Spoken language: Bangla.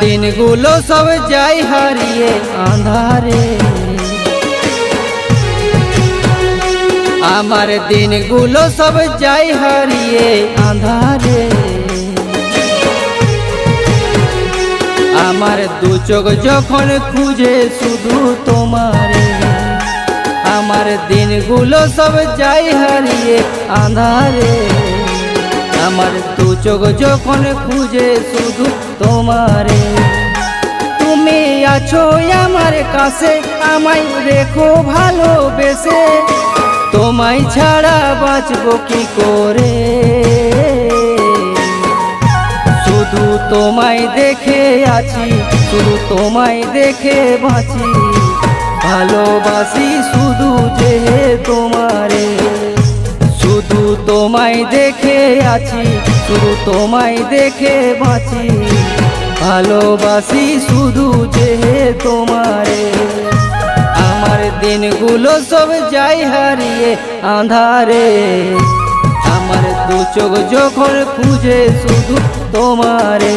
দিনগুলো সব যাই হারিয়ে আন্ধারে। আমার দিনগুলো সব যাই হারিয়ে আন্ধারে। আমার দু চোখ যখন খুঁজে শুধু তোমারে। আমার দিনগুলো সব যাই হারিয়ে আন্ধারে। আমার দু চোখ যখন খুঁজে শুধু তোমারে। তুমি আছো আমার কাছে, আমায় রেখো ভালোবেসে। তোমায় ছাড়া বাঁচবো কি করে? শুধু তোমায় দেখে আছি, শুধু তোমায় দেখে বাঁচি। ভালোবাসি শুধু যে শুধু তোমায় দেখে আছি, শুধু তোমায় দেখে বাঁচি। ভালোবাসি শুধু যে তোমারে। আমার দিনগুলো সব যাই হারিয়ে আন্ধারে আমার দু চোখ যখন খুঁজে শুধু তোমারে।